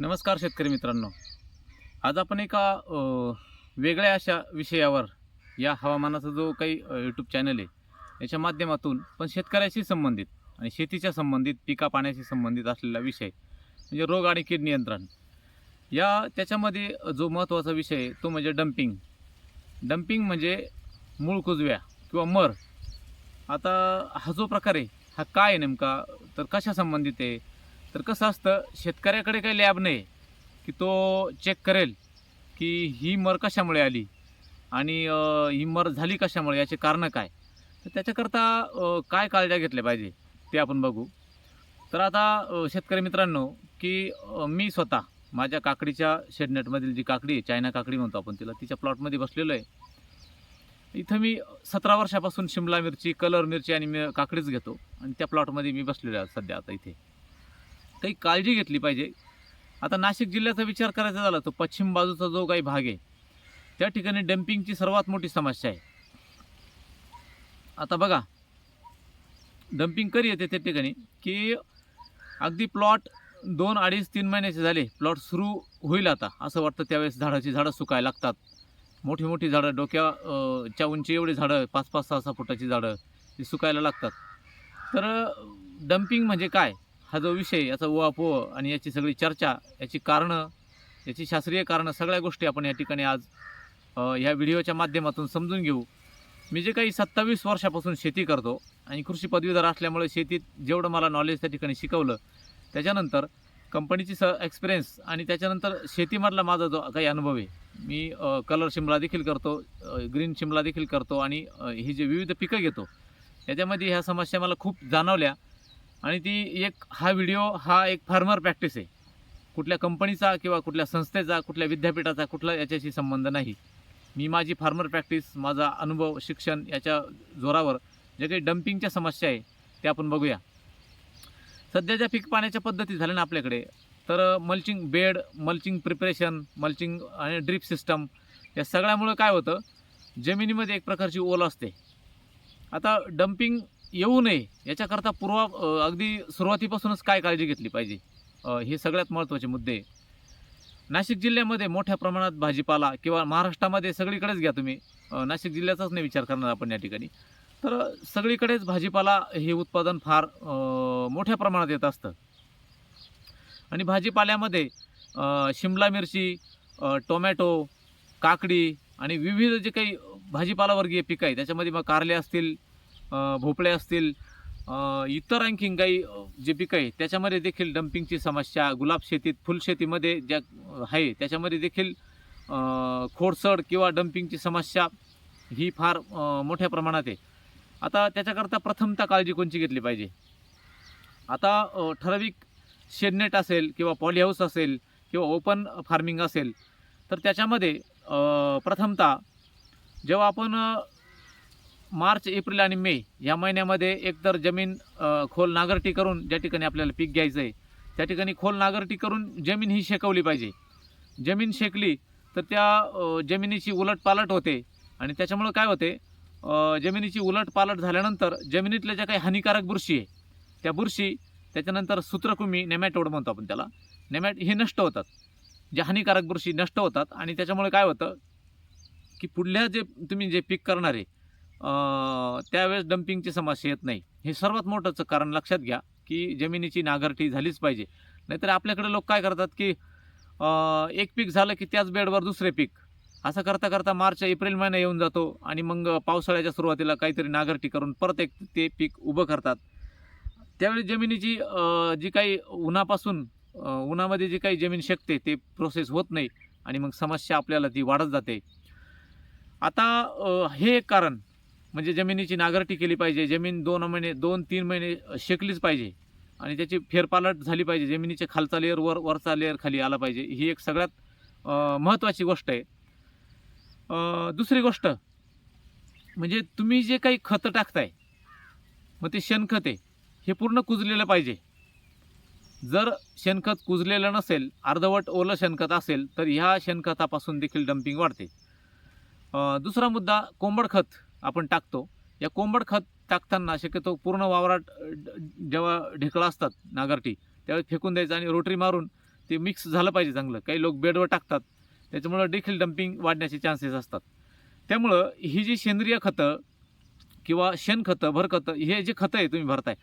नमस्कार शेतकरी मित्रांनो. आज आपण एका वेगळ्या अशा विषयावर या हवामानाचा जो काही यूट्यूब चॅनल आहे याच्या माध्यमातून पण शेतकऱ्याशी संबंधित आणि शेतीच्या संबंधित पिका पाण्याशी संबंधित असलेला विषय म्हणजे रोग आणि कीड नियंत्रण या त्याच्यामध्ये जो महत्त्वाचा विषय आहे तो म्हणजे डम्पिंग डम्पिंग म्हणजे मूळ कुजव्या किंवा मर. आता हा जो प्रकार आहे हा काय आहे नेमका? तर कशा संबंधित आहे? तर कसं असतं शेतकऱ्याकडे काही लॅब नाही की तो चेक करेल की ही मर कशामुळे आली आणि ही मर झाली कशामुळे याचे कारणं काय? तर त्याच्याकरता काय काळज्या घेतल्या पाहिजे ते आपण बघू. तर आता शेतकरी मित्रांनो की मी स्वतः माझ्या काकडीच्या शेडनेटमधील जी काकडी आहे चायना काकडी म्हणतो आपण तिला तिच्या प्लॉटमध्ये बसलेलो आहे. इथं मी सतरा वर्षापासून शिमला मिरची कलर मिरची आणि मी काकडीच घेतो आणि त्या प्लॉटमध्ये मी बसलेलो आहे सध्या आता इथे. काही काळजी घेतली पाहिजे. आता नाशिक जिल्ह्याचा विचार करायचा झाला तर पश्चिम बाजूचा जो काही भाग आहे त्या ठिकाणी डम्पिंगची सर्वात मोठी समस्या आहे. आता बघा डम्पिंग कधी येते त्या ठिकाणी की अगदी प्लॉट दोन अडीच तीन महिन्याचे झाले प्लॉट सुरू होईल आता असं वाटतं त्यावेळेस झाडाची झाडं सुकायला लागतात. मोठी मोठी झाडं डोक्या च्या उंची एवढी झाडं पाच पाच सहा सहा फुटाची झाडं ती सुकायला लागतात. तर डम्पिंग म्हणजे काय? हा जो विषय याचा उहापोह आणि याची सगळी चर्चा याची कारणं याची शास्त्रीय कारणं सगळ्या गोष्टी आपण या ठिकाणी आज ह्या व्हिडिओच्या माध्यमातून समजून घेऊ. मी जे काही सत्तावीस वर्षापासून शेती करतो आणि कृषी पदवीधर असल्यामुळे शेतीत जेवढं मला नॉलेज त्या ठिकाणी शिकवलं त्याच्यानंतर कंपनीची स एक्सपिरियन्स आणि त्याच्यानंतर शेतीमधला माझा जो काही अनुभव आहे मी कलर शिमला देखील करतो ग्रीन शिमला देखील करतो आणि ही जे विविध पिकं घेतो याच्यामध्ये ह्या समस्या मला खूप जाणवल्या. आणि ती एक हा व्हिडिओ हा एक फार्मर प्रॅक्टिस आहे. कुठल्या कंपनीचा किंवा कुठल्या संस्थेचा कुठल्या विद्यापीठाचा कुठला याच्याशी संबंध नाही. मी माझी फार्मर प्रॅक्टिस माझा अनुभव शिक्षण याच्या जोरावर जे काही डम्पिंगच्या समस्या आहे त्या आपण बघूया. सध्या ज्या पीक पाण्याच्या पद्धती झाल्या ना आपल्याकडे तर mulching bed mulching preparation mulching आणि ड्रीप सिस्टम या सगळ्यामुळं काय होतं जमिनीमध्ये एक प्रकारची ओल असते. आता डम्पिंग येऊ नये याच्याकरता पूर्व अगदी सुरुवातीपासूनच काय काळजी घेतली पाहिजे? हे सगळ्यात महत्त्वाचे मुद्दे. नाशिक जिल्ह्यामध्ये मोठ्या प्रमाणात भाजीपाला किंवा महाराष्ट्रामध्ये सगळीकडेच घ्या तुम्ही. नाशिक जिल्ह्याचाच नाही विचार करणार आपण या ठिकाणी. तर सगळीकडेच भाजीपाला हे उत्पादन फार मोठ्या प्रमाणात येत असतं. आणि भाजीपाल्यामध्ये शिमला मिरची टोमॅटो काकडी आणि विविध जे काही भाजीपालावर्गीय पिकं आहे त्याच्यामध्ये मग कारले असतील भोपळे असतील इतर आणखीन काही जे पिकं आहे त्याच्यामध्ये देखील डम्पिंगची समस्या गुलाब शेतीत फुलशेतीमध्ये ज्या आहे त्याच्यामध्ये देखील खोडसड किंवा डम्पिंगची समस्या ही फार मोठ्या प्रमाणात आहे. आता त्याच्याकरता प्रथमतः काळजी कोणची घेतली पाहिजे? आता ठराविक शेडनेट असेल किंवा पॉलीहाऊस असेल किंवा ओपन फार्मिंग असेल तर त्याच्यामध्ये प्रथमतः जेव्हा आपण मार्च एप्रिल आणि मे या महिन्यामध्ये एकतर जमीन खोल नागरटी करून ज्या ठिकाणी आपल्याला पीक घ्यायचं आहे त्या ठिकाणी खोल नागरटी करून जमीन ही शेकवली पाहिजे. जमीन शेकली तर त्या जमिनीची उलटपालट होते आणि त्याच्यामुळं काय होते जमिनीची उलटपालट झाल्यानंतर जमिनीतल्या ज्या काही हानिकारक बुरशी आहे त्या बुरशी त्याच्यानंतर सूत्रकृमी नेमॅटोड म्हणतो आपण त्याला. नेमॅट हे नष्ट होतात. ज्या हानिकारक बुरशी नष्ट होतात आणि त्याच्यामुळे काय होतं की पुढल्या जे तुम्ही जे पीक करणार आहे त्यावेळेस डम्पिंगची समस्या येत नाही. हे सर्वात मोठंच कारण लक्षात घ्या की जमिनीची नांगरटी झालीच पाहिजे. नाहीतर आपल्याकडे लोक काय करतात की एक पीक झालं की त्याच बेडवर दुसरे पीक. असं करता करता मार्च एप्रिल महिना येऊन जातो आणि मग पावसाळ्याच्या सुरुवातीला काहीतरी नांगरटी करून परत एक ते पीक उभं करतात. त्यावेळी जमिनीची जी काही उन्हापासून उन्हामध्ये जी काही जमीन शकते ते प्रोसेस होत नाही आणि मग समस्या आपल्याला ती वाढत जाते. आता हे एक कारण म्हणजे जमिनीची नांगरटी केली पाहिजे जमीन दोन महिने दोन तीन महिने शेकलीच पाहिजे आणि त्याची फेरपालट झाली पाहिजे जमिनीच्या खालचा लेअर वर वरचा लेअर खाली आला पाहिजे. ही एक सगळ्यात महत्त्वाची गोष्ट आहे. दुसरी गोष्ट म्हणजे तुम्ही जे काही खतं टाकताय मग ते शेणखत आहे हे पूर्ण कुजलेलं पाहिजे. जर शेणखत कुजलेलं नसेल अर्धवट ओलं शेणखत असेल तर ह्या शेणखतापासून देखील डम्पिंग वाढते. दुसरा मुद्दा कोंबड खत. आपण टाकतो. या कोंबड खत टाकताना शक्यतो पूर्ण वावरात जेव्हा ढेकळं असतात नागरटी त्यावेळेस फेकून द्यायचं आणि रोटरी मारून ते मिक्स झालं पाहिजे चांगलं. काही लोक बेडवर टाकतात. त्याच्यामुळं देखील डम्पिंग वाढण्याचे चान्सेस असतात. त्यामुळं ही जी सेंद्रिय खतं किंवा शेणखतं भरखतं हे जे खतं आहे तुम्ही भरताय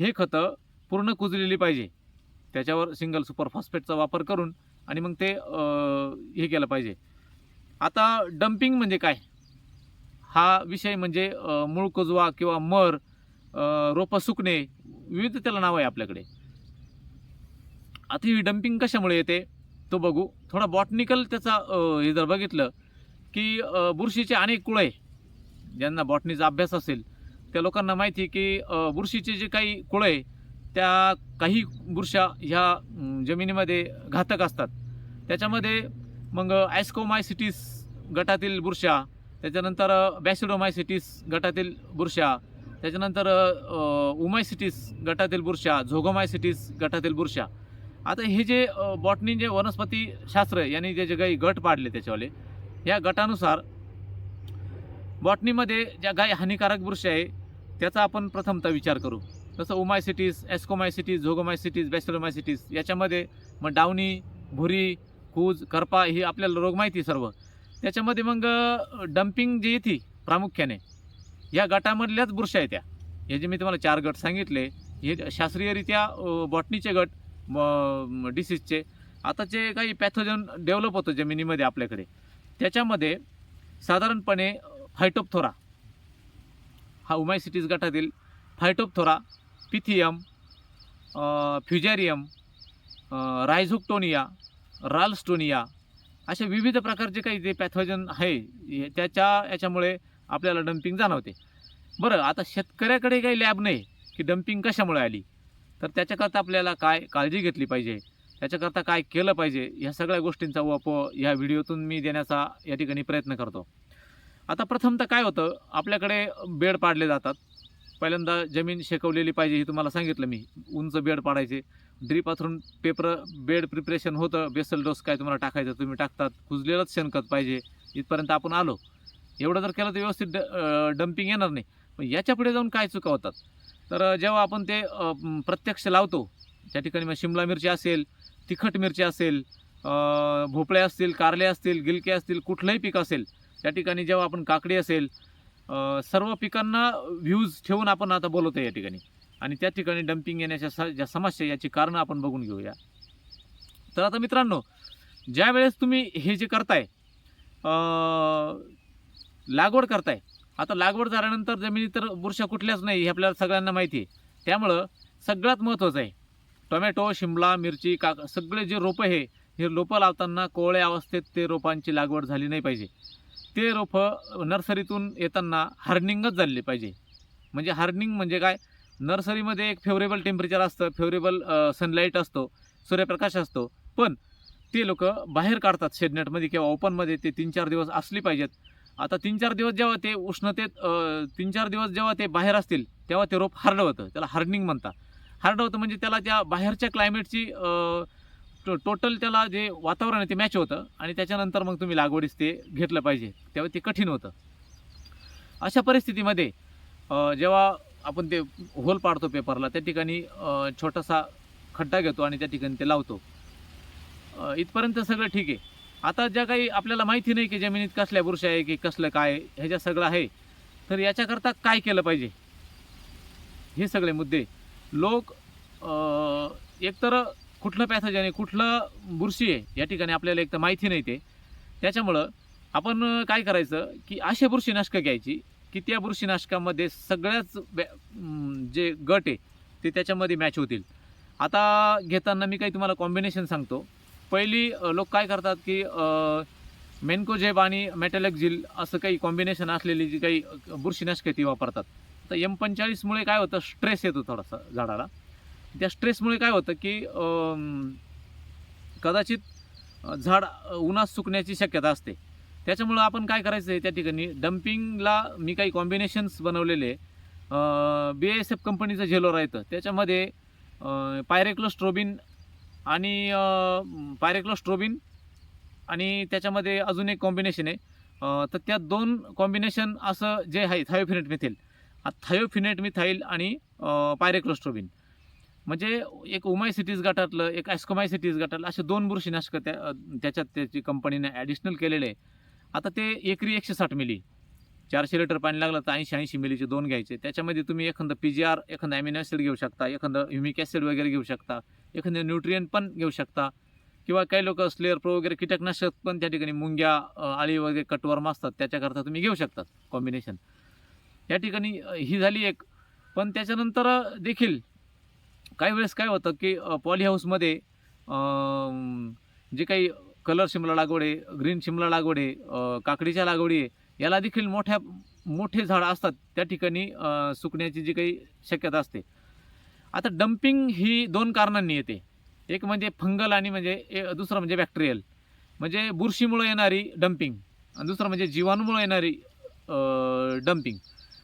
हे खतं पूर्ण कुजलेली पाहिजे. त्याच्यावर सिंगल सुपर फॉस्फेटचा वापर करून आणि मग ते हे केलं पाहिजे. आता डम्पिंग म्हणजे काय? हा विषय म्हणजे मूळ कुजवा किंवा मर रोपं सुकणे विविध त्याला नाव आहे आपल्याकडे. आता ही डम्पिंग कशामुळे येते? तो बघू. थोडा बॉटनिकल त्याचा हे जर बघितलं की बुरशीचे अनेक कुळे ज्यांना बॉटनीचा अभ्यास असेल त्या लोकांना माहिती आहे की बुरशीचे जे काही कुळे आहे, त्या काही बुरशा ह्या जमिनीमध्ये घातक असतात. त्याच्यामध्ये मग ॲस्कोमायसिटीस गटातील बुरशा त्याच्यानंतर बॅसिडोमायसिटीस गटातील बुरशा. त्याच्यानंतर उमायसिटीस गटातील बुरशा झोगोमायसिटीस गटातील बुरशा. आता हे जे बॉटनी जे वनस्पती शास्त्र यांनी जे जे काही गट पाडले त्याच्यावाले या गटानुसार बॉटनीमध्ये ज्या काही हानिकारक बुरशी आहे त्याचा आपण प्रथमतः विचार करू. जसं उमायसिटीस एस्कोमायसिटीस झोगोमायसिटीस बॅसिलोमायसिटीस याच्यामध्ये मग डावणी भुरी कूज करपा ही आपल्याला रोग माहिती आहे सर्व. त्याच्यामध्ये मग डम्पिंग जी येते प्रामुख्याने या गटामधल्याच बुरशा आहेत त्या हे जे मी तुम्हाला चार गट सांगितले हे शास्त्रीयरित्या बॉटनीचे गट डिसीजचे आता जे काही पॅथोजन डेव्हलप होतं जमिनीमध्ये आपल्याकडे त्याच्यामध्ये साधारणपणे फायटोपथोरा हा उमायसिटीज गटातील फायटोपथोरा पिथियम फ्युजॅरियम रायझोक्टोनिया रालस्टोनिया अशा विविध प्रकारचे काही जे पॅथॉजन आहे त्याच्या याच्यामुळे आपल्याला डम्पिंग जाणवते. बरं आता शेतकऱ्याकडे काही लॅब नाही की डम्पिंग कशामुळे आली? तर त्याच्याकरता आपल्याला काय काळजी घेतली पाहिजे? त्याच्याकरता काय केलं पाहिजे? ह्या सगळ्या गोष्टींचा वप ह्या व्हिडिओतून मी देण्याचा या ठिकाणी प्रयत्न करतो. आता प्रथमतः काय होतं आपल्याकडे बेड पाडले जातात. पहिल्यांदा जमीन शेकवलेली पाहिजे हे तुम्हाला सांगितलं मी. उंच बेड पाडायचे. ड्रीप अथरून पेपर बेड प्रिपरेशन होतं. बेसल डोस काय तुम्हाला टाकायचं तुम्ही टाकतात. कुजलेलंच शेणखत पाहिजे. इथपर्यंत आपण आलो. एवढं जर केलं तर व्यवस्थित ड डम्पिंग येणार नाही. पण याच्यापुढे जाऊन काय चुका होतात? तर जेव्हा आपण ते प्रत्यक्ष लावतो त्या ठिकाणी मग शिमला मिरची असेल तिखट मिरची असेल भोपळे असतील कारले असतील गिलके असतील कुठलंही पीक असेल त्या ठिकाणी जेव्हा आपण काकडी असेल सर्व पिकांना व्ह्यूज ठेवून आपण आता बोलवतो या ठिकाणी. आणि त्या ठिकाणी डम्पिंग येण्याच्या स ज्या समस्या याची कारणं आपण बघून घेऊया. तर आता मित्रांनो ज्या वेळेस तुम्ही हे जे करताय लागवड करताय आता लागवड झाल्यानंतर जमिनीत तर बुरशा कुठल्याच नाही हे आपल्याला सगळ्यांना माहिती आहे. त्यामुळं सगळ्यात महत्त्वाचं आहे टोमॅटो शिमला मिरची काक सगळे जे रोपं हे हे रोपं लावताना कोवळ्या अवस्थेत ते रोपांची लागवड झाली नाही पाहिजे. ते रोपं नर्सरीतून येताना हार्निंगच झालेली पाहिजे. म्हणजे हार्निंग म्हणजे काय? नर्सरीमध्ये एक फेवरेबल टेम्परेचर असतं फेवरेबल सनलाईट असतो सूर्यप्रकाश असतो. पण ते लोक बाहेर काढतात शेडनेटमध्ये किंवा ओपनमध्ये ते तीन चार दिवस असली पाहिजेत. आता तीन चार दिवस जेव्हा ते उष्णतेत तीन चार दिवस जेव्हा ते बाहेर असतील तेव्हा ते रोप हार्ड होतं. त्याला हार्डनिंग म्हणतात. हार्ड होतं म्हणजे त्याला त्या बाहेरच्या क्लायमेटची टोटल त्याला जे वातावरण आहे ते मॅच होतं आणि त्याच्यानंतर मग तुम्ही लागवडीस ते घेतलं पाहिजे. तेव्हा ते कठीण होतं. अशा परिस्थितीमध्ये जेव्हा आपण ते होल पाडतो पेपरला त्या ठिकाणी छोटासा खड्डा घेतो आणि त्या ठिकाणी ते लावतो. इथपर्यंत सगळं ठीक आहे. आता ज्या काही आपल्याला माहिती नाही की जमिनीत कसल्या बुरशी आहे की कसलं काय ह्याच्या सगळं आहे तर याच्याकरता काय केलं पाहिजे? हे सगळे मुद्दे. लोक एकतर कुठलं पॅथज आहे कुठलं बुरशी आहे या ठिकाणी आपल्याला एक तर माहिती नाही ते. त्याच्यामुळं आपण काय करायचं की असे बुरशीनाशकं घ्यायची. की त्या बुरशीनाशकामध्ये सगळ्याच बॅ जे गट आहे ते त्याच्यामध्ये मॅच होतील. आता घेताना मी काही तुम्हाला कॉम्बिनेशन सांगतो. पहिली लोक काय करतात की मेनकोजेब आणि मेटॅलेक्झिल असं काही कॉम्बिनेशन असलेली जी काही अ, बुरशीनाशकं ती वापरतात. तर एम पंचेचाळीसमुळे काय होतं? स्ट्रेस येतो थोडासा झाडाला. त्या स्ट्रेसमुळे काय होतं की कदाचित झाड उन्हात सुकण्याची शक्यता असते. त्याच्यामुळं आपण काय करायचं आहे त्या ठिकाणी? डम्पिंगला मी काही कॉम्बिनेशन्स बनवलेले बी एस एफ कंपनीचं झेलोरा येतं त्याच्यामध्ये पायरेक्लोस्ट्रोबिन आणि पायरेक्लोस्ट्रोबिन आणि त्याच्यामध्ये अजून एक कॉम्बिनेशन आहे. तर त्या दोन कॉम्बिनेशन असं जे आहे थायोफिनेट मिथेल थायोफिनेट मिथाईल आणि पायरेक्लोस्ट्रोबिन म्हणजे एक उमायसिटीज गटातलं एक ॲस्कोमायसिटीज गटातलं असे दोन बुरशीनाशकं त्या त्याच्यात त्याची कंपनीने ॲडिशनल केलेले आहे. आता ते एकरी एकशे साठ मिली. चारशे लिटर पाणी लागलं तर ऐंशी ऐंशी मिलीचे दोन घ्यायचे. त्याच्यामध्ये तुम्ही एखादं पी जी आर एखादं ॲमिनो ॲसिड घेऊ शकता एखादं ह्युमिक ॲसिड वगैरे घेऊ शकता एखादं न्यूट्रियन पण घेऊ शकता. किंवा काही लोक स्लेअर प्रो वगैरे कीटकनाशक पण त्या ठिकाणी मुंग्या आळी वगैरे कटवर्म असतात त्याच्याकरता तुम्ही घेऊ शकता कॉम्बिनेशन या ठिकाणी ही झाली एक. पण त्याच्यानंतर देखील काही वेळेस काय होतं की पॉली हाऊसमध्ये जे काही कलर शिमला लागवड आहे ग्रीन शिमला लागवड आहे काकडीच्या लागवडी आहे याला देखील मोठ्या मोठे झाडं असतात त्या ठिकाणी सुकण्याची जी काही शक्यता असते. आता डम्पिंग ही दोन कारणांनी येते. एक म्हणजे फंगल आणि म्हणजे ए- दुसरं म्हणजे बॅक्टेरियल. म्हणजे बुरशीमुळे येणारी डम्पिंग आणि दुसरं म्हणजे जीवाणूमुळं येणारी डम्पिंग.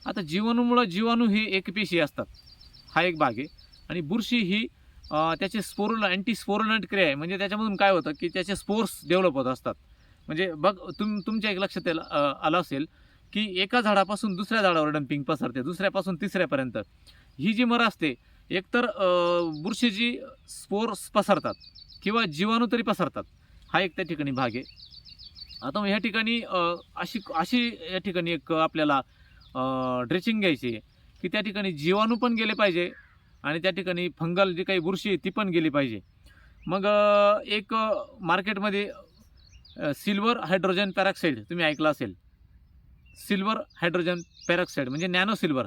आता जीवाणूमुळं जीवाणू हे एकपेशी असतात. हा एक भाग आहे. आणि बुरशी ही त्याचे स्पोरुल अँटी स्पोरुलंट क्रिया आहे. म्हणजे त्याच्यामधून काय होतं की त्याचे स्पोर्स डेव्हलप होत असतात. म्हणजे बघ तुम तुमच्या एक लक्षात आलं असेल की एका झाडापासून दुसऱ्या झाडावर डम्पिंग पसरते दुसऱ्यापासून तिसऱ्यापर्यंत. ही जी मर असते एकतर बुरशीची स्पोर्स पसरतात किंवा जीवाणू तरी पसरतात. हा एक त्या ठिकाणी भाग आहे. आता मग ह्या ठिकाणी अशी अशी या ठिकाणी एक आपल्याला ड्रेचिंग घ्यायची आहे की त्या ठिकाणी जीवाणू पण गेले पाहिजे आणि त्या ठिकाणी फंगल जी काही बुरशी आहे ती पण गेली पाहिजे. मग एक मार्केटमध्ये सिल्वर हायड्रोजन पॅरॉक्साईड तुम्ही ऐकलं असेल. सिल्वर हायड्रोजन पॅरॉक्साईड म्हणजे नॅनो सिल्वर.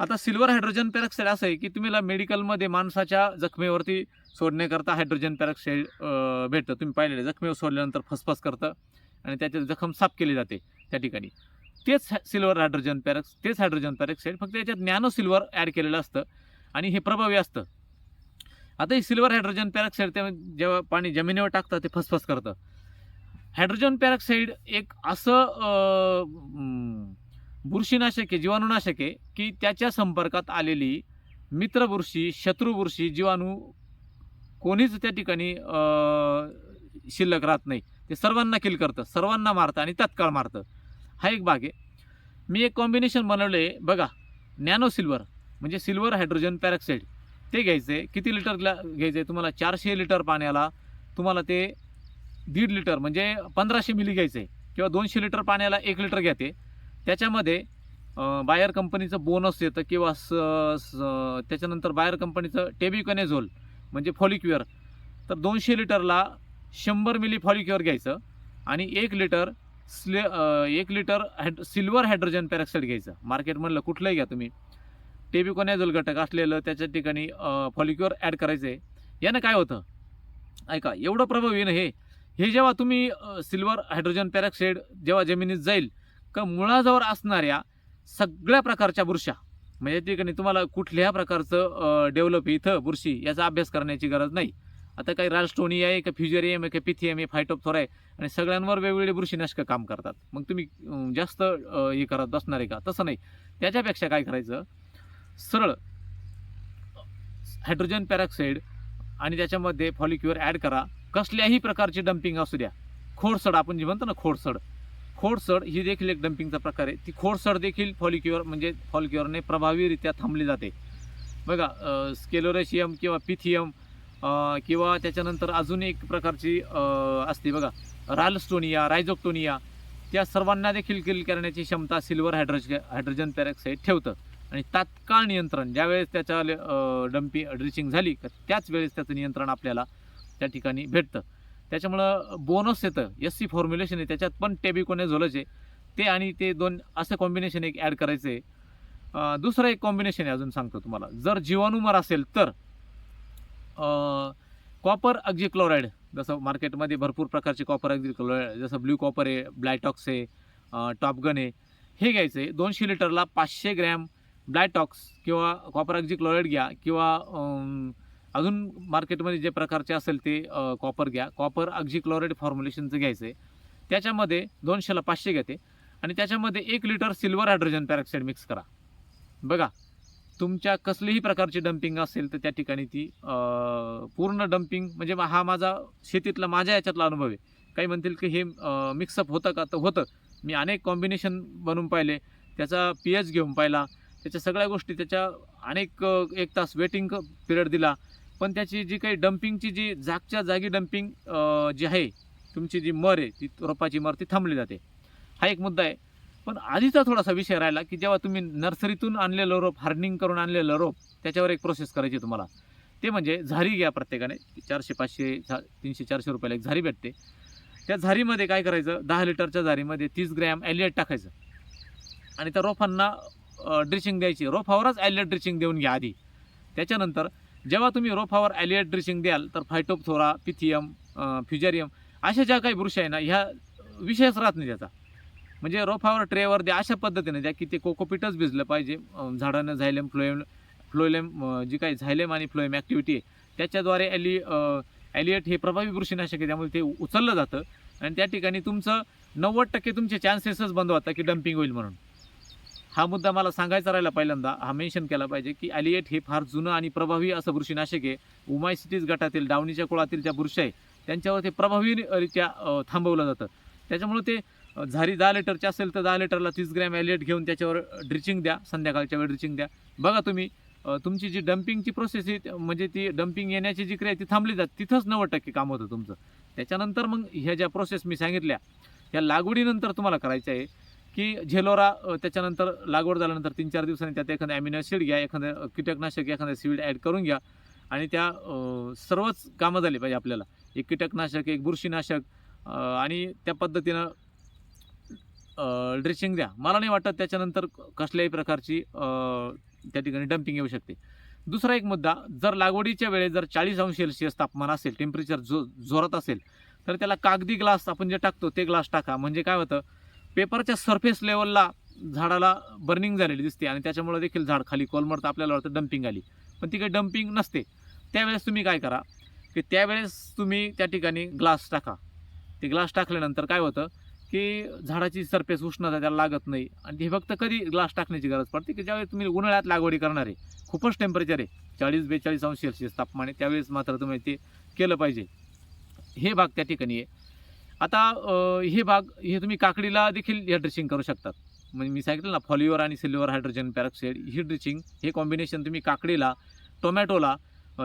आता सिल्वर हायड्रोजन पॅरॉक्साईड असं आहे की तुम्हाला मेडिकलमध्ये माणसाच्या जखमेवरती सोडण्याकरता हायड्रोजन पॅरॉक्साईड भेटतं. तुम्ही पाहिलेलं जखमेवर सोडल्यानंतर फसफस करतं आणि त्याच्यात जखम साफ केली जाते त्या ठिकाणी. तेच सिल्वर हायड्रोजन पॅरॉक्स तेच हायड्रोजन पॅरॉक्साईड फक्त याच्यात नॅनो सिल्वर ॲड केलेलं असतं. आणि हे प्रभावी असतं. आता हे सिल्वर हायड्रोजन पॅरॉक्साईड ते जेव्हा पाणी जमिनीवर टाकतं ते फसफस करतं. हायड्रोजन पॅरॉक्साईड एक असं बुरशीनाशक आहे जीवाणूनाशक आहे की त्याच्या संपर्कात आलेली मित्र बुरशी शत्रू बुरशी जीवाणू कोणीच त्या ठिकाणी शिल्लक राहत नाही. ते सर्वांना किल करतं सर्वांना मारतं आणि तत्काळ मारतं. हा एक भाग आहे. मी एक कॉम्बिनेशन बनवलं आहे बघा नॅनो सिल्वर म्हणजे सिल्वर हायड्रोजन पॅरॉक्साईड ते घ्यायचं आहे किती लिटर घ्यायचं? आहे तुम्हाला चारशे लिटर पाण्याला तुम्हाला ते दीड लिटर म्हणजे पंधराशे मिली घ्यायचं आहे किंवा दोनशे लिटर पाण्याला एक लिटर घेते त्याच्यामध्ये बायर कंपनीचं बोनस येतं किंवा स, त्याच्यानंतर बायर कंपनीचं टेबिकनेझोल म्हणजे फॉलिक्युअर. तर दोनशे लिटरला शंभर मिली फॉलिक्युअर घ्यायचं आणि एक लिटर स्ले एक लिटर हॅड सिल्वर हायड्रोजन पॅरॉक्साईड घ्यायचं. मार्केटमधलं कुठलंही घ्या तुम्ही. टेबिकोनॅझोल घटक असलेलं त्याच्या ठिकाणी फॉलिक्युअर ॲड करायचं आहे यानं काय होतं? ऐका एवढं प्रभाव येणं हे? हे जेव्हा तुम्ही सिल्वर हायड्रोजन पॅरॉक्साईड जेव्हा जमिनीत जाईल का मुळाजवळ असणाऱ्या सगळ्या प्रकारच्या बुरशा म्हणजे ठिकाणी तुम्हाला कुठल्या प्रकारचं डेव्हलप इथं बुरशी याचा अभ्यास करण्याची गरज नाही. आता काही राजस्टोनी आहे का फ्युजेरियम आहे का पिथियम आहे फायटोपथोर आहे आणि सगळ्यांवर वेगवेगळे बुरशीनाशकं काम करतात. मग तुम्ही जास्त हे करत बसणार आहे का? तसं नाही. त्याच्यापेक्षा काय करायचं? सरळ हायड्रोजन पॅरॉक्साईड आणि त्याच्यामध्ये फॉलिक्युअर ॲड करा. कसल्याही प्रकारची डम्पिंग असू द्या. खोडसड आपण जे म्हणतो ना खोडसड. खोडसड ही देखील एक डम्पिंगचा प्रकार आहे. ती खोडसड देखील फॉलिक्युअर म्हणजे फॉलिक्युअरने प्रभावीरित्या थांबली जाते. बघा स्केलोरेशियम किंवा पिथियम किंवा त्याच्यानंतर अजून एक प्रकारची असते बघा रालस्टोनिया रायझोक्टोनिया त्या सर्वांना देखील किल करण्याची क्षमता सिल्वर हायड्रोज हायड्रोजन पॅरॉक्साईड ठेवतं. आणि तात्काळ नियंत्रण ज्यावेळेस त्याच्या डम्पी ड्रिचिंग झाली का त्याच वेळेस त्याचं नियंत्रण आपल्याला त्या ठिकाणी भेटतं. त्याच्यामुळं बोनस येतं एस सी फॉर्म्युलेशन आहे त्याच्यात पण टेबिकोने झोलचे ते आणि ते दोन असं कॉम्बिनेशन एक ॲड करायचं. आहे दुसरं एक कॉम्बिनेशन आहे अजून सांगतो तुम्हाला. जर जीवाणूमर असेल तर कॉपर अगदी क्लोराईड जसं मार्केटमध्ये भरपूर प्रकारचे कॉपर अगदी क्लोराईड जसं ब्ल्यू कॉपर आहे ब्लायटॉक्स आहे टॉपगन आहे हे घ्यायचं. आहे दोनशे लिटरला पाचशे ग्रॅम ब्लायटॉक्स किंवा कॉपर क्लोराईड घ्या किंवा अजून मार्केटमध्ये जे प्रकारचे असेल ते कॉपर घ्या. कॉपर अक्झी क्लोराईड फॉर्म्युलेशनचं घ्यायचं आहे त्याच्यामध्ये दोनशेला पाचशे घेते. आणि त्याच्यामध्ये एक litre silver hydrogen peroxide mix करा. बघा तुमच्या कसलीही प्रकारची डम्पिंग असेल तर त्या ठिकाणी ती पूर्ण डम्पिंग म्हणजे हा माझा शेतीतला माझ्या याच्यातला अनुभव आहे. काही म्हणतील की हे मिक्सअप होतं का? तर होतं. मी अनेक कॉम्बिनेशन बनवून पाहिले. त्याचा पी एच घेऊन पाहिला. त्याच्या सगळ्या गोष्टी त्याच्या अनेक एक तास वेटिंग पिरियड दिला. पण त्याची जी काही डम्पिंगची जी जागच्या जागी डम्पिंग जी आहे तुमची जी मर आहे ती रोपाची मर ती थांबली जाते. हा एक मुद्दा आहे. पण आधीचा थोडासा विषय राहिला की जेव्हा तुम्ही नर्सरीतून आणलेलं रोप हार्डनिंग करून आणलेलं रोप त्याच्यावर एक प्रोसेस करायची तुम्हाला. ते म्हणजे झारी घ्या प्रत्येकाने. चारशे पाचशे झा तीनशे चारशे रुपयाला एक झारी भेटते. त्या झारीमध्ये काय करायचं? दहा लिटरच्या झारीमध्ये तीस ग्रॅम ॲलिएट टाकायचं. आणि त्या रोपांना ड्रेसिंग द्यायची. रोफावरच ॲलिएट ड्रिचिंग देऊन घ्या आधी. त्याच्यानंतर जेव्हा तुम्ही रोफावर ॲलिएट ड्रेसिंग द्याल तर फायटोपथोरा पिथियम फ्युजेरियम अशा ज्या काही बुरशी आहे ना ह्या विषयच राहत नाही त्याचा. म्हणजे रोफावर ट्रेवर द्या अशा पद्धतीने द्या की ते कोकोपिटच भिजलं पाहिजे. झाडानं झायलेम फ्लोएम फ्लोएलेम जी काही झायलेम आणि फ्लोएम ॲक्टिव्हिटी आहे त्याच्याद्वारे ॲली ॲलिएट हे प्रभावी बुरशीनाशक आहे त्यामुळे ते उचललं जातं. आणि त्या ठिकाणी तुमचं नव्वद टक्के तुमचे चान्सेसच बंद होतात की डम्पिंग होईल म्हणून. हा मुद्दा मला सांगायचा राहिला पहिल्यांदा. हा मेन्शन केला पाहिजे की ॲलिएट हे फार जुनं आणि प्रभावी असं बुरशीनाशक आहे. उमायसिटीज गटातील डावणीच्या कुळातील ज्या बुरशी आहे त्यांच्यावर ते प्रभावीरित्या थांबवलं जातं. त्याच्यामुळे ते झारी दहा लिटरची असेल तर दहा लिटरला तीस ग्रॅम ॲलिएट घेऊन त्याच्यावर ड्रिचिंग द्या संध्याकाळच्या वेळ ड्रिचिंग द्या. बघा तुम्ही तुमची जी डम्पिंगची प्रोसेस आहे म्हणजे ती डम्पिंग येण्याची जी क्रिया ती थांबली जात. तिथंच नव्वद टक्के काम होतं तुमचं. त्याच्यानंतर मग ह्या ज्या प्रोसेस मी सांगितल्या या लागवडीनंतर तुम्हाला करायचं आहे की झेलोरा त्याच्यानंतर लागवड झाल्यानंतर तीन चार दिवसांनी त्यात एखादं ॲमिनो ॲसिड घ्या एखादं कीटकनाशक एखादं सीड ॲड करून घ्या आणि त्या सर्वच कामं झाली पाहिजे आपल्याला. एक कीटकनाशक एक बुरशीनाशक आणि त्या पद्धतीनं ड्रेसिंग द्या. मला नाही वाटत त्याच्यानंतर कसल्याही प्रकारची त्या ठिकाणी डम्पिंग येऊ शकते. दुसरा एक मुद्दा जर लागवडीच्या वेळेस जर चाळीस अंश सेल्सिअस तापमान असेल टेम्परेचर जो जोरात असेल तर त्याला कागदी ग्लास आपण जे टाकतो ते ग्लास टाका. म्हणजे काय होतं? पेपरच्या सरफेस लेवलला झाडाला बर्निंग झालेली दिसते आणि त्याच्यामुळे देखील झाड खाली कोलमडतं आपल्याला वाटतं डम्पिंग आली. पण ती काही डम्पिंग नसते. त्यावेळेस तुम्ही काय करा की त्यावेळेस तुम्ही त्या ठिकाणी ग्लास टाका. ते ग्लास टाकल्यानंतर काय होतं की झाडाची सरफेस उष्णता त्याला लागत नाही आणि हे फक्त कधी ग्लास टाकण्याची गरज पडते की ज्यावेळेस तुम्ही उन्हाळ्यात लागवडी करणार आहे खूपच टेम्परेचर आहे चाळीस बेचाळीस अंश सेल्सिअस तापमान आहे त्यावेळेस मात्र तुम्ही ते केलं पाहिजे. हे भाग त्या ठिकाणी आहे. आता हे भाग हे तुम्ही काकडीला देखील हे ड्रेसिंग करू शकतात. म्हणजे मी सांगितलं ना फॉलिओर आणि सिल्वर हायड्रोजन पॅरॉक्साईड ही ड्रिचिंग हे कॉम्बिनेशन तुम्ही काकडीला टोमॅटोला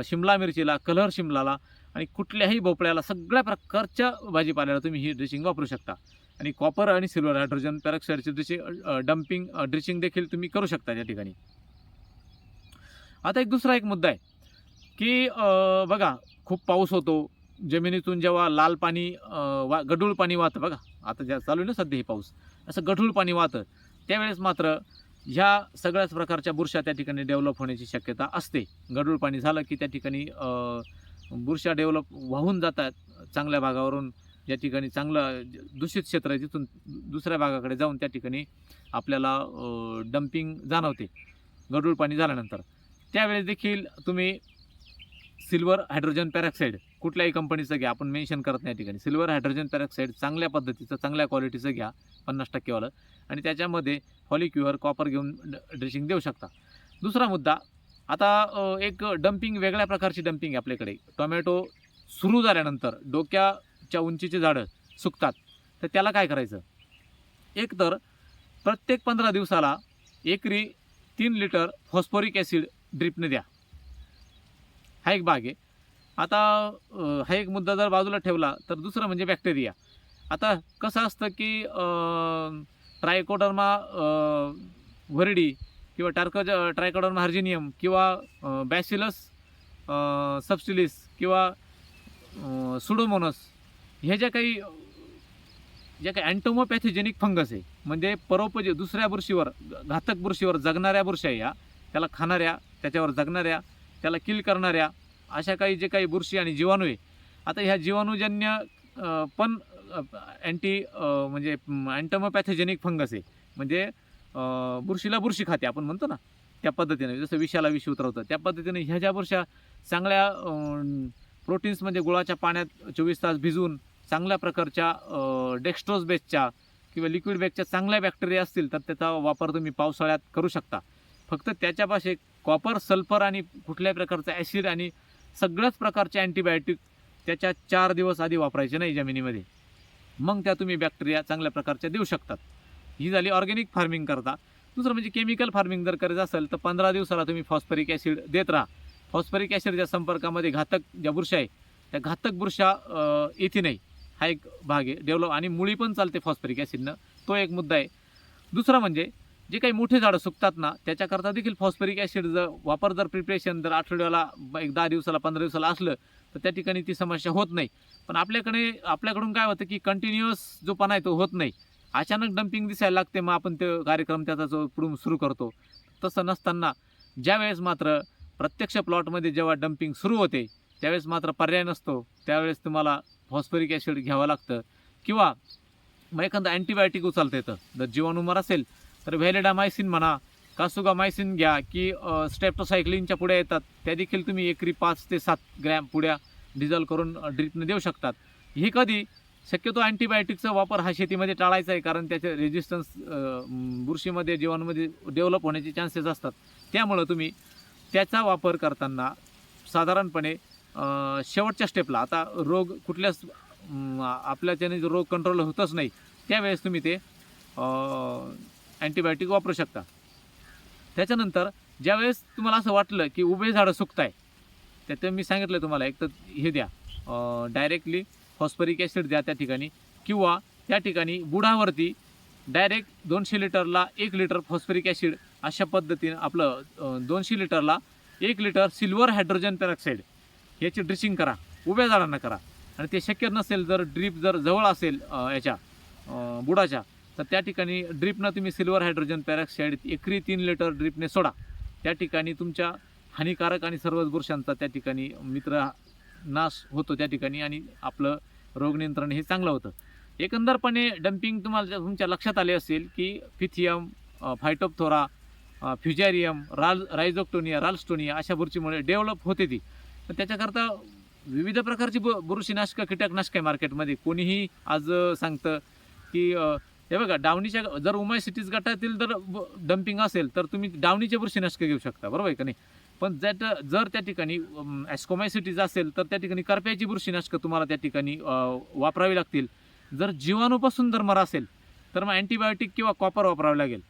शिमला मिरचीला कलर शिमलाला आणि कुठल्याही भोपळ्याला सगळ्या प्रकारच्या भाजीपाल्याला तुम्ही ही ड्रेसिंग वापरू शकता. आणि कॉपर आणि सिल्वर हायड्रोजन पॅरॉक्साईडची ड्रिचिंग डम्पिंग ड्रिचिंग देखील तुम्ही करू शकता या ठिकाणी. आता एक दुसरा एक मुद्दा आहे की बघा खूप पाऊस होतो जमिनीतून जेव्हा लाल पाणी वा गढूळ पाणी वाहतं बघा. आता ज्या चालू आहे ना सध्या हे पाऊस. असं गढूळ पाणी वाहतं. त्यावेळेस मात्र ह्या सगळ्याच प्रकारच्या बुरशा त्या ठिकाणी डेव्हलप होण्याची शक्यता असते. गढूळ पाणी झालं की त्या ठिकाणी बुरशा डेव्हलप वाहून जातात चांगल्या भागावरून. ज्या ठिकाणी चांगलं दूषित क्षेत्र आहे तिथून दुसऱ्या भागाकडे जाऊन त्या ठिकाणी आपल्याला डम्पिंग जाणवते. गढूळ पाणी झाल्यानंतर. त्यावेळेस देखील तुम्ही सिल्वर हायड्रोजन पॅरॉक्साईड कुठल्याही कंपनीचं घ्या. आपण मेन्शन करत नाही ठिकाणी. सिल्वर हायड्रोजन पॅरॉक्साईड चांगल्या पद्धतीचं चांगल्या क्वालिटीचं घ्या. पन्नास टक्केवालं. आणि त्याच्यामध्ये फॉलिक्युअर कॉपर घेऊन ड्रेसिंग देऊ शकता. दुसरा मुद्दा आता एक डम्पिंग वेगळ्या प्रकारची डम्पिंग आहे आपल्याकडे. टोमॅटो सुरू झाल्यानंतर डोक्याच्या उंचीची झाडं सुकतात. तर त्याला काय करायचं? एक तर प्रत्येक पंधरा दिवसाला एकरी तीन लिटर फॉस्फोरिक ॲसिड ड्रिपने द्या. हा एक भाग आहे. आता हा एक मुद्दा जर बाजूला ठेवला तर दुसरं म्हणजे बॅक्टेरिया आता कसं असतं की ट्रायकोडर्मा व्हरडी किंवा टार्को ट्रायकोडर्मा हार्जिनियम किंवा बॅसिलस सबस्टिलिस किंवा सुडोमोनस हे ज्या काही ज्या काही अँटोमोपॅथोजेनिक फंगस आहे म्हणजे परोपजे दुसऱ्या बुरशीवर घातक बुरशीवर जगणाऱ्या बुरशी आहे या त्याला खाणाऱ्या त्याच्यावर जगणाऱ्या त्याला किल करणाऱ्या अशा काही जे काही बुरशी आणि जीवाणू आहे आता ह्या जीवाणूजन्य पण अँटी म्हणजे अँटमोपॅथोजेनिक फंगस आहे. म्हणजे बुरशीला बुरशी खाते आपण म्हणतो ना त्या पद्धतीने. जसं विषाला विष उतरवतं त्या पद्धतीने ह्या ज्या बुरशा चांगल्या प्रोटीन्स म्हणजे गुळाच्या पाण्यात चोवीस तास भिजून चांगल्या प्रकारच्या डेक्स्ट्रोज बेसच्या किंवा लिक्विड बेसच्या चांगल्या बॅक्टेरिया असतील तर त्याचा वापर तुम्ही पावसाळ्यात करू शकता. फक्त त्याच्यापाशी कॉपर सल्फर आणि कुठल्याही प्रकारचं ॲसिड आणि सगळ्याच प्रकारचे अँटीबायोटिक त्याच्या चार दिवस आधी वापरायचे नाही जमिनीमध्ये. मग त्या तुम्ही बॅक्टेरिया चांगल्या प्रकारच्या देऊ शकतात. ही झाली ऑर्गॅनिक फार्मिंग करता. दुसरं म्हणजे केमिकल फार्मिंग जर करायचं असेल तर पंधरा दिवसाला तुम्ही फॉस्फरिक ॲसिड देत राहा. फॉस्फरिक ॲसिडच्या संपर्कामध्ये घातक ज्या बुरशा आहे त्या घातक बुरशा अं, येथे नाही. हा एक भाग आहे डेव्हलप आणि मुळी पण चालते फॉस्फरिक ॲसिडनं तो एक मुद्दा आहे. दुसरा म्हणजे जे काही मोठे झाडं सुकतात ना त्याच्याकरता देखील फॉस्फरिक ॲसिड जर वापर जर प्रिपरेशन जर आठवड्याला एक दहा दिवसाला पंधरा दिवसाला असलं तर त्या ठिकाणी ती समस्या होत नाही. पण आपल्याकडे आपल्याकडून काय होतं की कंटिन्युअस जो पणा आहे तो होत नाही. अचानक डम्पिंग दिसायला लागते मग आपण ते कार्यक्रम त्याचा जो पुढून सुरू करतो. तसं नसताना ज्यावेळेस मात्र प्रत्यक्ष प्लॉटमध्ये जेव्हा डम्पिंग सुरू होते त्यावेळेस मात्र पर्याय नसतो. त्यावेळेस तुम्हाला फॉस्फरिक ॲसिड घ्यावं लागतं. किंवा मग एखादं अँटीबायोटिक उचलता येतं. जर जीवाणूमर असेल तर व्हॅलिडामायसिन म्हणा कासुगामायसिन घ्या की स्टेप्टोसायक्लिनच्या पुढ्या येतात. त्या देखील तुम्ही एकरी पाच ते सात ग्रॅम पुड्या डिझॉल्व करून ड्रिपने देऊ शकतात. ही कधी शक्यतो अँटीबायोटिकचा वापर हा शेतीमध्ये टाळायचा आहे कारण त्याचे रेजिस्टन्स बुरशीमध्ये जीवाणूमध्ये डेव्हलप होण्याचे चान्सेस असतात. त्यामुळं तुम्ही त्याचा वापर करताना साधारणपणे शेवटच्या स्टेपला आता रोग कुठल्याच आपल्याच्याने जो रोग कंट्रोल होतच नाही त्यावेळेस तुम्ही ते अँटीबायोटिक वापरू शकता. त्याच्यानंतर ज्यावेळेस तुम्हाला असं वाटलं की उभे झाडं सुकत आहे त्यात मी सांगितलं तुम्हाला एक तर हे द्या डायरेक्टली फॉस्फरिक ॲसिड द्या त्या ठिकाणी किंवा त्या ठिकाणी बुडावरती डायरेक्ट दोनशे लिटरला एक लिटर फॉस्फरिक ॲसिड अशा पद्धतीनं आपलं दोनशे लिटरला एक लिटर सिल्वर हायड्रोजन पेरॉक्साईड याची ड्रिचिंग करा उभ्या झाडांना करा. आणि ते शक्य नसेल जर ड्रीप जर जवळ असेल याच्या बुडाच्या तर त्या ठिकाणी ड्रीपनं तुम्ही सिल्वर हायड्रोजन पॅरॉक्साईड एकरी तीन लिटर ड्रीपने सोडा. त्या ठिकाणी तुमच्या हानिकारक आणि सर्वच बुरशांचा त्या ठिकाणी मित्र नाश होतो त्या ठिकाणी आणि आपलं रोग नियंत्रण हे चांगलं होतं. एकंदरपणे डम्पिंग तुम्हाला तुमच्या लक्षात आले असेल की फिथियम फायटोपथोरा फ्युजॅरियम राल रायझोक्टोनिया रालस्टोनिया अशा बुरशीमुळे डेव्हलप होते ती. पण त्याच्याकरता विविध प्रकारची बु बुरशीनाशकं कीटकनाशकं आहे मार्केटमध्ये कोणीही आज सांगतं की हे बघा डावणीच्या जर उमाय सिटीज गटातील जर डम्पिंग असेल तर तुम्ही डावणीचे बुरशीनाशकं घेऊ शकता बरोबर आहे का नाही? पण जर जर त्या ठिकाणी ॲस्कोमायसिटीज असेल तर त्या ठिकाणी करप्याची बुरशीनाशकं तुम्हाला त्या ठिकाणी वापरावी लागतील. जर जीवाणूपासून जर मरा असेल तर मग अँटीबायोटिक किंवा कॉपर वापरावं लागेल.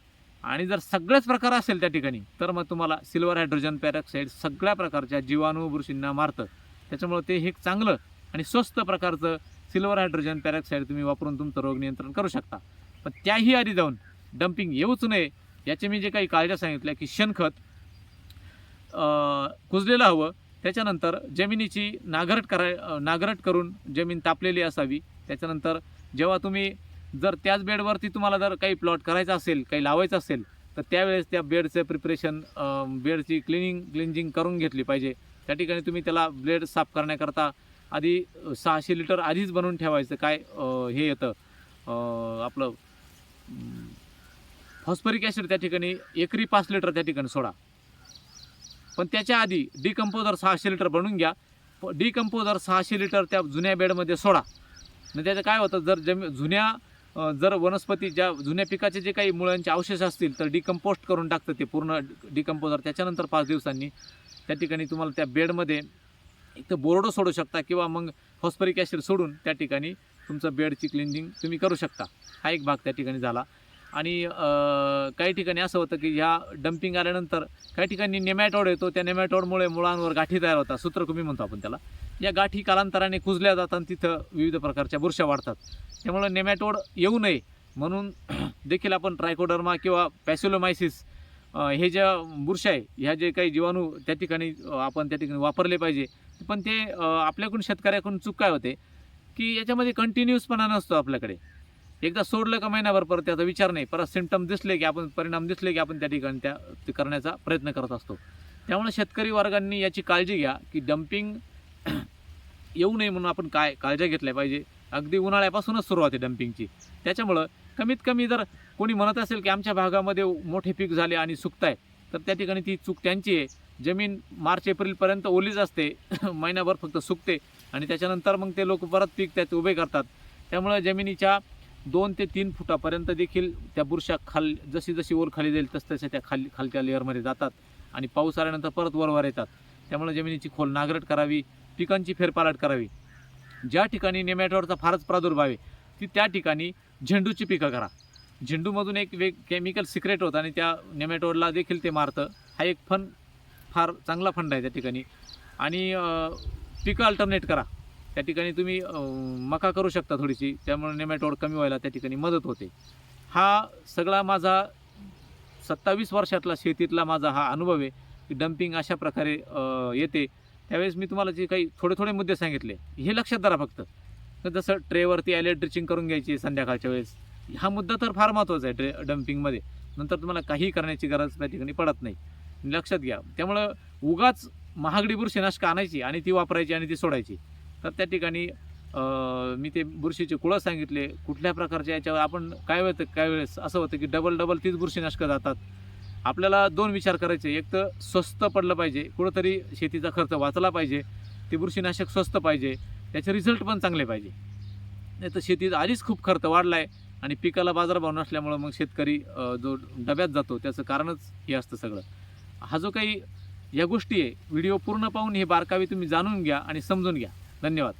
आणि जर सगळेच प्रकार असेल त्या ठिकाणी तर मग तुम्हाला सिल्वर हायड्रोजन पॅरॉक्साईड सगळ्या प्रकारच्या जीवाणू बुरशींना मारतं. त्याच्यामुळं ते हे एक चांगलं आणि स्वस्त प्रकारचं सिल्वर हायड्रोजन पॅरॉक्साईड तुम्ही वापरून तुमचं रोग नियंत्रण करू शकता. पण त्याही आधी जाऊन डम्पिंग येऊच नये. याचे मी जे काही काळज्या सांगितल्या की शेणखत कुजलेलं हवं. त्याच्यानंतर जमिनीची नांगरट कराय नागरट नांगरट करून जमीन तापलेली असावी. त्याच्यानंतर जेव्हा तुम्ही जर त्याच बेडवरती तुम्हाला जर काही प्लॉट करायचा असेल काही लावायचं असेल तर त्यावेळेस त्या बेडचं प्रिपरेशन बेडची क्लिनिंग क्लिनजिंग करून घेतली पाहिजे. त्या ठिकाणी तुम्ही त्याला ब्लेड साफ करण्याकरता आधी सहाशे लिटर आधीच बनवून ठेवायचं. काय हे येतं आपलं फॉस्फरिक ॲसिड त्या ठिकाणी एकरी पाच लिटर त्या ठिकाणी सोडा. पण त्याच्या आधी डिकम्पोजर सहाशे लिटर बनवून घ्या. डिकम्पोजर सहाशे लिटर त्या जुन्या बेडमध्ये सोडा. आणि त्याचं काय होतं जर जमी जुन्या जर वनस्पती ज्या जुन्या पिकाचे जे काही मुळांचे अवशेष असतील तर डिकम्पोस्ट करून टाकतं ते पूर्ण डिकम्पोजर त्याच्यानंतर पाच दिवसांनी त्या ठिकाणी तुम्हाला त्या बेडमध्ये एक तर बोरडो सोडू शकता किंवा मग फॉस्फरिक ॲसिड सोडून त्या ठिकाणी तुमचं बेडची क्लिनिंग तुम्ही करू शकता. हा एक भाग त्या ठिकाणी झाला. आणि काही ठिकाणी असं होतं की ह्या डम्पिंग आल्यानंतर काही ठिकाणी नेमॅटोड येतो. त्या नेमॅटोडमुळे मुळांवर गाठी तयार होतात. सूत्रकुमी म्हणतो आपण त्याला. या गाठी कालांतराने कुजल्या जातात आणि तिथं विविध प्रकारच्या बुरशा वाढतात. त्यामुळं नेमॅटोड येऊ नये म्हणून देखील आपण ट्रायकोडर्मा किंवा पॅसिलोमायसिस हे ज्या बुरशा आहे ह्या जे काही जीवाणू त्या ठिकाणी आपण त्या ठिकाणी वापरले पाहिजे. पण ते आपल्याकडून शेतकऱ्याकडून चूक काय होते? की याच्यामध्ये कंटिन्युअसपणा नसतो आपल्याकडे. एकदा सोडलं का महिनाभर परत त्याचा विचार नाही. परत सिमटम दिसले की आपण परिणाम दिसले की आपण त्या ठिकाणी त्या ते करण्याचा प्रयत्न करत असतो. त्यामुळे शेतकरी वर्गांनी याची काळजी घ्या की डम्पिंग येऊ नये म्हणून आपण काय काळजी घेतल्या पाहिजे. अगदी उन्हाळ्यापासूनच सुरुवात आहे डम्पिंगची त्याच्यामुळं कमीत कमी जर कोणी म्हणत असेल की आमच्या भागामध्ये मोठे पीक झाले आणि सुकताय तर त्या ठिकाणी ती चूक त्यांची आहे. जमीन मार्च एप्रिलपर्यंत ओलीच असते. महिनाभर फक्त सुकते. आणि त्याच्यानंतर मग ते लोक परत पीक त्यात उभे करतात. त्यामुळे जमिनीच्या दोन ते तीन फुटापर्यंत देखील त्या बुरशा खाल जशी जशी वर खाली जाईल तस तशा त्या खाली खालच्या लेअरमध्ये जातात आणि पाऊस आल्यानंतर परत वरवर येतात. त्यामुळे जमिनीची खोल नांगरट करावी पिकांची फेरपालट करावी. ज्या ठिकाणी नेमॅटोडचा फारच प्रादुर्भाव आहे ती त्या ठिकाणी झेंडूची पिकं करा. झेंडूमधून एक वेग केमिकल सिक्रेट होतं आणि त्या नेमॅटोडला देखील ते मारतं. हा एक फंड फार चांगला फंड आहे त्या ठिकाणी. आणि पिकं अल्टरनेट करा. त्या ठिकाणी तुम्ही मका करू शकता थोडीशी. त्यामुळे नेमॅटोड कमी व्हायला त्या ठिकाणी मदत होते. हा सगळा माझा सत्तावीस वर्षातला शेतीतला माझा हा अनुभव आहे. की डम्पिंग अशा प्रकारे येते. त्यावेळेस मी तुम्हाला जे काही थोडे थोडे मुद्दे सांगितले हे लक्षात धरा फक्त. तर जसं ट्रेवरती ॲलेट ड्रिचिंग करून घ्यायची संध्याकाळच्या वेळेस. हा मुद्दा तर फार महत्त्वाचा आहे ट्रे डम्पिंगमध्ये नंतर तुम्हाला काही करण्याची गरज त्या ठिकाणी पडत नाही. लक्षात घ्या. त्यामुळं उगाच महागडी बुरशीनाशकं आणायची आणि ती वापरायची आणि ती सोडायची. तर त्या ठिकाणी मी ते बुरशीचे कुळं सांगितले. कुठल्या प्रकारच्या याच्यावर आपण काय होतं काय वेळेस असं होतं की डबल डबल तीच बुरशीनाशकं जातात? आपल्याला दोन विचार करायचे. एक तर स्वस्त पडलं पाहिजे. कुठंतरी शेतीचा खर्च वाचला पाहिजे. ते बुरशीनाशक स्वस्त पाहिजे. त्याचे रिझल्ट पण चांगले पाहिजे. नाही तर शेतीत आधीच खूप खर्च वाढला आहे आणि पिकाला बाजारभाव नसल्यामुळं मग शेतकरी जो डब्यात जातो त्याचं कारणच हे असतं सगळं. हा जो काही या गोष्टी आहे. व्हिडिओ पूर्ण पाहून हे बारकावे तुम्ही जाणून घ्या आणि समजून घ्या. धन्यवाद.